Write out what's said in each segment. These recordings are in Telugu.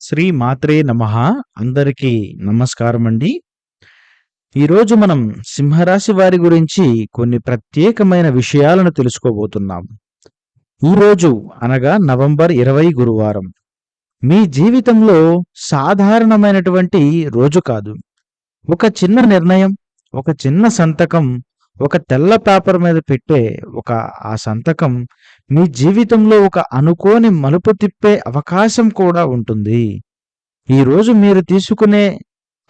శ్రీ మాత్రే నమ. అందరికీ నమస్కారం అండి ఈరోజు మనం సింహరాశి వారి గురించి కొన్ని ప్రత్యేకమైన విషయాలను తెలుసుకోబోతున్నాం. ఈరోజు అనగా నవంబర్ ఇరవై గురువారం. మీ జీవితంలో సాధారణమైనటువంటి రోజు కాదు. ఒక చిన్న నిర్ణయం ఒక చిన్న సంతకం ఒక తెల్ల పేపర్ మీద పెట్టే ఒక ఆ సంతకం మీ జీవితంలో ఒక అనుకోని మలుపు తిప్పే అవకాశం కూడా ఉంటుంది. ఈరోజు మీరు తీసుకునే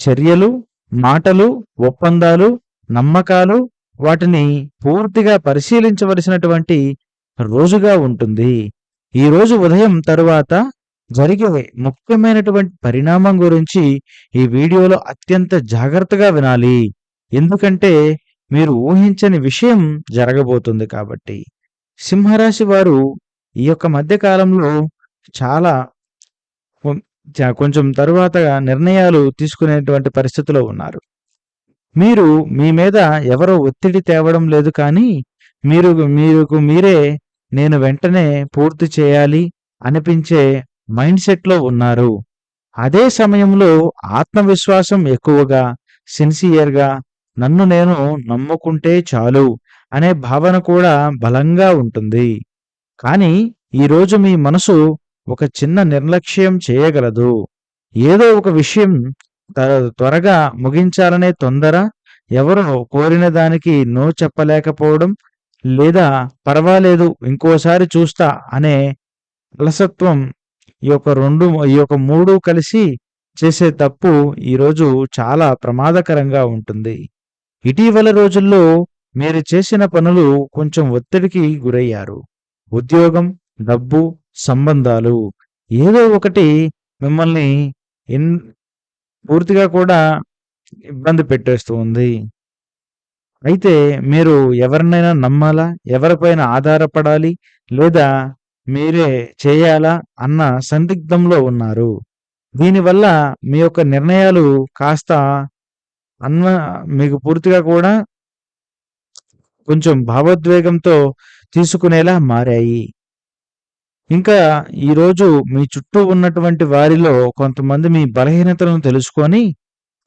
చర్యలు మాటలు ఒప్పందాలు నమ్మకాలు వాటిని పూర్తిగా పరిశీలించవలసినటువంటి రోజుగా ఉంటుంది. ఈ రోజు ఉదయం తరువాత జరిగే ముఖ్యమైనటువంటి పరిణామం గురించి ఈ వీడియోలో అత్యంత జాగ్రత్తగా వినాలి. ఎందుకంటే మీరు ఊహించని విషయం జరగబోతుంది కాబట్టి. సింహరాశి వారు ఈ యొక్క మధ్యకాలంలో చాలా కొంచెం తరువాత నిర్ణయాలు తీసుకునేటువంటి పరిస్థితిలో ఉన్నారు. మీరు మీ మీద ఎవరో ఒత్తిడి తేవడం లేదు కానీ మీరు మీకు మీరే నేను వెంటనే పూర్తి చేయాలి అనిపించే మైండ్ సెట్లో ఉన్నారు. అదే సమయంలో ఆత్మవిశ్వాసం ఎక్కువగా సిన్సియర్గా నన్ను నేను నమ్ముకుంటే చాలు అనే భావన కూడా బలంగా ఉంటుంది. కానీ ఈరోజు మీ మనసు ఒక చిన్న నిర్లక్ష్యం చేయగలదు. ఏదో ఒక విషయం త్వరగా ముగించాలనే తొందర ఎవరో కోరిన దానికి నో చెప్పలేకపోవడం లేదా పర్వాలేదు ఇంకోసారి చూస్తా అనే అలసత్వం ఈ యొక్క రెండు ఈ యొక్క మూడు కలిసి చేసే తప్పు ఈరోజు చాలా ప్రమాదకరంగా ఉంటుంది. ఇటీవల రోజుల్లో మీరు చేసిన పనులు కొంచెం ఒత్తిడికి గురయ్యారు. ఉద్యోగం డబ్బు సంబంధాలు ఏదో ఒకటి మిమ్మల్ని ఇన్ పూర్తిగా కూడా ఇబ్బంది పెట్టేస్తూ ఉంది. అయితే మీరు ఎవరినైనా నమ్మాలా? ఎవరిపైన ఆధారపడాలి? లేదా మీరే చేయాలా? అన్న సందిగ్ధంలో ఉన్నారు. దీనివల్ల మీ యొక్క నిర్ణయాలు కాస్త అన్న మీకు పూర్తిగా కూడా కొంచెం భావోద్వేగంతో తీసుకునేలా మారాయి. ఇంకా ఈరోజు మీ చుట్టూ ఉన్నటువంటి వారిలో కొంతమంది మీ బలహీనతలను తెలుసుకొని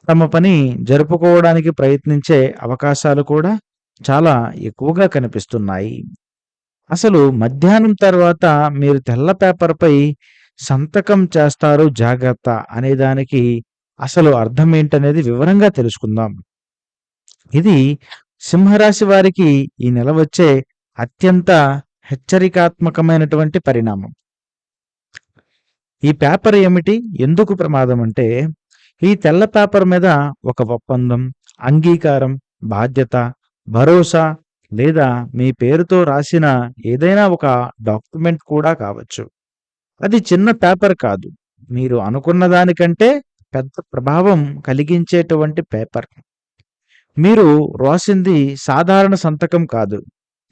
తమ పని జరుపుకోవడానికి ప్రయత్నించే అవకాశాలు కూడా చాలా ఎక్కువగా కనిపిస్తున్నాయి. అసలు మధ్యాహ్నం తర్వాత మీరు తెల్ల పేపర్పై సంతకం చేస్తారు జాగ్రత్త అనే దానికి అసలు అర్థం ఏంటనేది వివరంగా తెలుసుకుందాం. ఇది సింహరాశి వారికి ఈ నెల వచ్చే అత్యంత హెచ్చరికాత్మకమైనటువంటి పరిణామం. ఈ పేపర్ ఏమిటి? ఎందుకు ప్రమాదం అంటే ఈ తెల్ల పేపర్ మీద ఒక ఒప్పందం అంగీకారం బాధ్యత భరోసా లేదా మీ పేరుతో రాసిన ఏదైనా ఒక డాక్యుమెంట్ కూడా కావచ్చు. అది చిన్న పేపర్ కాదు. మీరు అనుకున్న దానికంటే పెద్ద ప్రభావం కలిగించేటువంటి పేపర్. మీరు రాసింది సాధారణ సంతకం కాదు.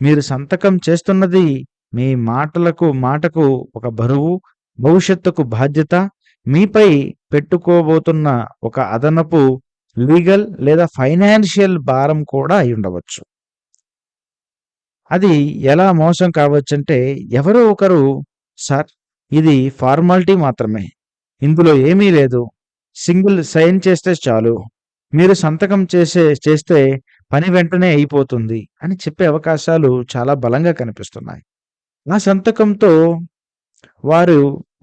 మీరు సంతకం చేస్తున్నది మీ మాటలకు మాటకు ఒక బరువు భవిష్యత్తుకు బాధ్యత మీపై పెట్టుకోబోతున్న ఒక అదనపు లీగల్ లేదా ఫైనాన్షియల్ భారం కూడా అయి ఉండవచ్చు. అది ఎలా మోసం కావచ్చంటే ఎవరో ఒకరు సార్ ఇది ఫార్మాలిటీ మాత్రమే. ఇందులో ఏమీ లేదు. సింగిల్ సైన్ చేస్తే చాలు. మీరు సంతకం చేసే చేస్తే పని వెంటనే అయిపోతుంది అని చెప్పే అవకాశాలు చాలా బలంగా కనిపిస్తున్నాయి. ఆ సంతకంతో వారు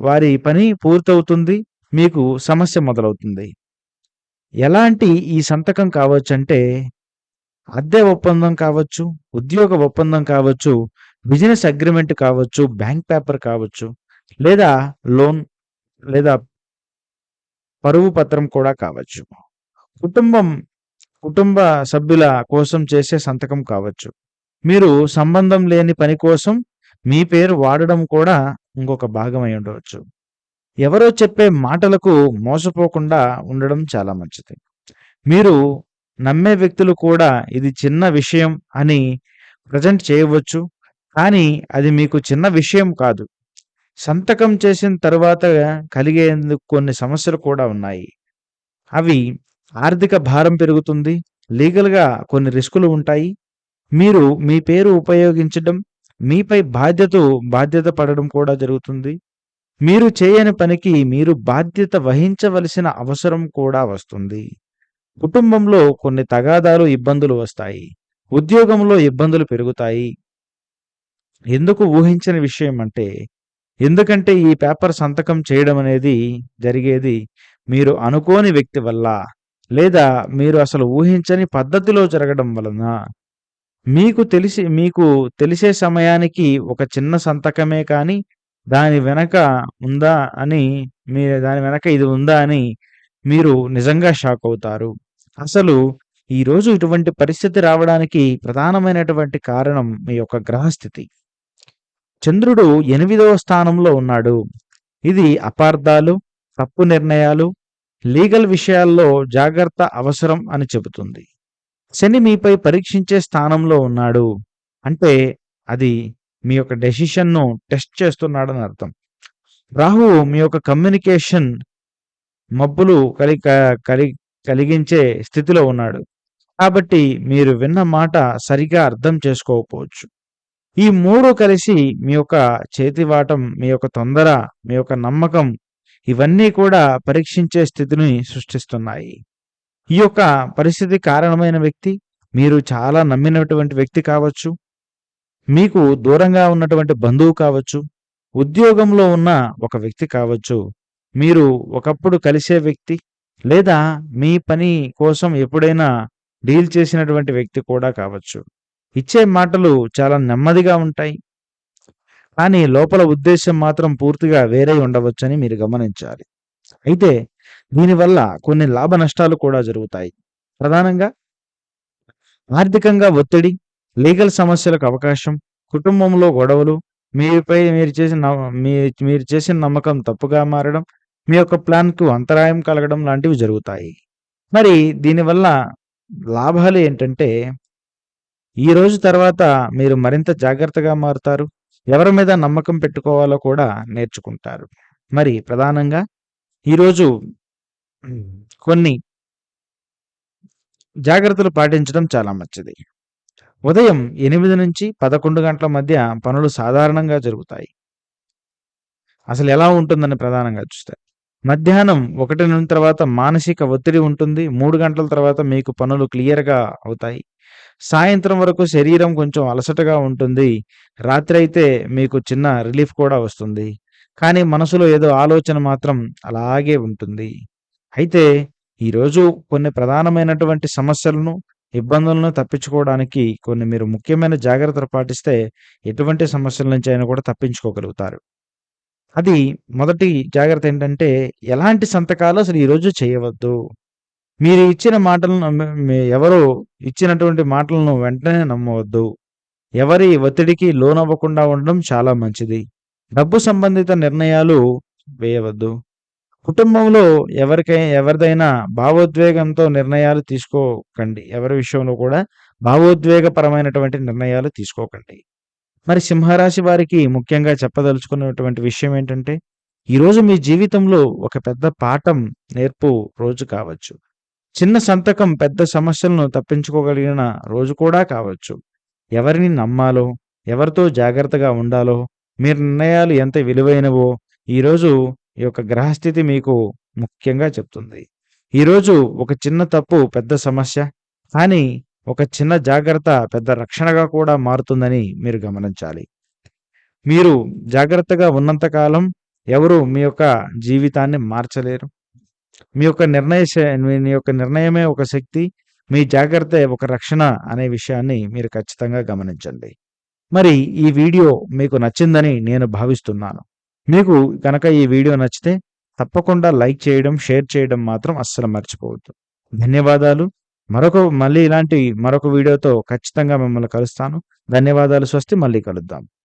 వారి పని పూర్తవుతుంది మీకు సమస్య మొదలవుతుంది. ఎలాంటి ఈ సంతకం కావచ్చు అంటే అద్దె ఒప్పందం కావచ్చు ఉద్యోగ ఒప్పందం కావచ్చు బిజినెస్ అగ్రిమెంట్ కావచ్చు బ్యాంక్ పేపర్ కావచ్చు లేదా లోన్ లేదా పరువు పత్రం కూడా కావచ్చు. కుటుంబం కుటుంబ సభ్యుల కోసం చేసే సంతకం కావచ్చు. మీరు సంబంధం లేని పని కోసం మీ పేరు వాడడం కూడా ఇంకొక భాగమై ఉండవచ్చు. ఎవరో చెప్పే మాటలకు మోసపోకుండా ఉండడం చాలా మంచిది. మీరు నమ్మే వ్యక్తులు కూడా ఇది చిన్న విషయం అని ప్రజెంట్ చేయవచ్చు. కానీ అది మీకు చిన్న విషయం కాదు. సంతకం చేసిన తర్వాత కలిగేందుకు కొన్ని సమస్యలు కూడా ఉన్నాయి. అవి ఆర్థిక భారం పెరుగుతుంది లీగల్గా కొన్ని రిస్కులు ఉంటాయి. మీరు మీ పేరు ఉపయోగించడం మీపై బాధ్యత బాధ్యత పడడం కూడా జరుగుతుంది. మీరు చేయని పనికి మీరు బాధ్యత వహించవలసిన అవసరం కూడా వస్తుంది. కుటుంబంలో కొన్ని తగాదాలు ఇబ్బందులు వస్తాయి. ఉద్యోగంలో ఇబ్బందులు పెరుగుతాయి. ఎందుకు ఊహించని విషయం అంటే ఎందుకంటే ఈ పేపర్ సంతకం చేయడం అనేది జరిగేది మీరు అనుకోని వ్యక్తి వల్ల లేదా మీరు అసలు ఊహించని పద్ధతిలో జరగడం వలన. మీకు తెలిసి మీకు తెలిసే సమయానికి ఒక చిన్న సంతకమే కానీ దాని వెనక ఉందా అని మీ దాని వెనక ఇది ఉందా అని మీరు నిజంగా షాక్ అవుతారు. అసలు ఈరోజు ఇటువంటి పరిస్థితి రావడానికి ప్రధానమైనటువంటి కారణం మీ యొక్క గ్రహస్థితి. చంద్రుడు ఎనిమిదవ స్థానంలో ఉన్నాడు. ఇది అపార్థాలు తప్పు నిర్ణయాలు లీగల్ విషయాల్లో జాగ్రత్త అవసరం అని చెబుతుంది. శని మీపై పరీక్షించే స్థానంలో ఉన్నాడు. అంటే అది మీ యొక్క డెసిషన్ను టెస్ట్ చేస్తున్నాడని అర్థం. రాహువు మీ యొక్క కమ్యూనికేషన్ మబ్బులు కలి కలి కలిగించే స్థితిలో ఉన్నాడు. కాబట్టి మీరు విన్న మాట సరిగా అర్థం చేసుకోకపోవచ్చు. ఈ మూడు కలిసి మీ యొక్క చేతివాటం మీ యొక్క తొందర మీ యొక్క నమ్మకం ఇవన్నీ కూడా పరీక్షించే స్థితిని సృష్టిస్తున్నాయి. ఈ యొక్క పరిస్థితి కారణమైన వ్యక్తి మీరు చాలా నమ్మినటువంటి వ్యక్తి కావచ్చు మీకు దూరంగా ఉన్నటువంటి బంధువు కావచ్చు ఉద్యోగంలో ఉన్న ఒక వ్యక్తి కావచ్చు మీరు ఒకప్పుడు కలిసే వ్యక్తి లేదా మీ పని కోసం ఎప్పుడైనా డీల్ చేసినటువంటి వ్యక్తి కూడా కావచ్చు. ఇచ్చే మాటలు చాలా నెమ్మదిగా ఉంటాయి. కానీ లోపల ఉద్దేశం మాత్రం పూర్తిగా వేరే ఉండవచ్చని మీరు గమనించాలి. అయితే దీనివల్ల కొన్ని లాభ నష్టాలు కూడా జరుగుతాయి. ప్రధానంగా ఆర్థికంగా ఒత్తిడి లీగల్ సమస్యలకు అవకాశం కుటుంబంలో గొడవలు మీపై మీరు చేసిన మీ మీరు చేసిన నమ్మకం తప్పుగా మారడం మీ యొక్క ప్లాన్కు అంతరాయం కలగడం లాంటివి జరుగుతాయి. మరి దీనివల్ల లాభాలు ఏంటంటే ఈ రోజు తర్వాత మీరు మరింత జాగ్రత్తగా మారుతారు. ఎవరి మీద నమ్మకం పెట్టుకోవాలో కూడా నేర్చుకుంటారు. మరి ప్రధానంగా ఈరోజు కొన్ని జాగ్రత్తలు పాటించడం చాలా మంచిది. ఉదయం ఎనిమిది నుంచి పదకొండు గంటల మధ్య పనులు సాధారణంగా జరుగుతాయి. అసలు ఎలా ఉంటుందని ప్రధానంగా చూస్తే మధ్యాహ్నం ఒకటి నుండి తర్వాత మానసిక ఒత్తిడి ఉంటుంది. మూడు గంటల తర్వాత మీకు పనులు క్లియర్గా అవుతాయి. సాయంత్రం వరకు శరీరం కొంచెం అలసటగా ఉంటుంది. రాత్రి అయితే మీకు చిన్న రిలీఫ్ కూడా వస్తుంది. కానీ మనసులో ఏదో ఆలోచన మాత్రం అలాగే ఉంటుంది. అయితే ఈరోజు కొన్ని ప్రధానమైనటువంటి సమస్యలను ఇబ్బందులను తప్పించుకోవడానికి కొన్ని మీరు ముఖ్యమైన జాగ్రత్తలు పాటిస్తే ఎటువంటి సమస్యల నుంచి అయినా కూడా తప్పించుకోగలుగుతారు. అది మొదటి జాగ్రత్త ఏంటంటే ఎలాంటి సంతకాలు అసలు ఈరోజు చేయవద్దు. మీరు ఇచ్చిన మాటలను నమ్మ- ఎవరో ఇచ్చినటువంటి మాటలను వెంటనే నమ్మవద్దు. ఎవరి ఒత్తిడికి లోనవ్వకుండా ఉండడం చాలా మంచిది. డబ్బు సంబంధిత నిర్ణయాలు వేయవద్దు. కుటుంబంలో ఎవరికై ఎవరిదైనా భావోద్వేగంతో నిర్ణయాలు తీసుకోకండి. ఎవరి విషయంలో కూడా భావోద్వేగపరమైనటువంటి నిర్ణయాలు తీసుకోకండి. మరి సింహరాశి వారికి ముఖ్యంగా చెప్పదలుచుకున్నటువంటి విషయం ఏంటంటే ఈరోజు మీ జీవితంలో ఒక పెద్ద పాఠం నేర్పు రోజు కావచ్చు. చిన్న సంతకం పెద్ద సమస్యలను తప్పించుకోగలిగిన రోజు కూడా కావచ్చు. ఎవరిని నమ్మాలో ఎవరితో జాగ్రత్తగా ఉండాలో మీ నిర్ణయాలు ఎంత విలువైనవో ఈరోజు ఈ యొక్క గ్రహస్థితి మీకు ముఖ్యంగా చెప్తుంది. ఈరోజు ఒక చిన్న తప్పు పెద్ద సమస్య కానీ ఒక చిన్న జాగ్రత్త పెద్ద రక్షణగా కూడా మారుతుందని మీరు గమనించాలి. మీరు జాగ్రత్తగా ఉన్నంతకాలం ఎవరు మీ యొక్క జీవితాన్ని మార్చలేరు. మీ యొక్క నిర్ణయ మీ యొక్క నిర్ణయమే ఒక శక్తి మీ జాగ్రత్త ఒక రక్షణ అనే విషయాన్ని మీరు ఖచ్చితంగా గమనించండి. మరి ఈ వీడియో మీకు నచ్చిందని నేను భావిస్తున్నాను. మీకు కనుక ఈ వీడియో నచ్చితే తప్పకుండా లైక్ చేయడం షేర్ చేయడం మాత్రం అస్సలు మర్చిపోవద్దు. ధన్యవాదాలు. మరొక మళ్ళీ ఇలాంటి మరొక వీడియోతో ఖచ్చితంగా మిమ్మల్ని కలుస్తాను. ధన్యవాదాలు స్వస్తి. మళ్ళీ కలుద్దాం.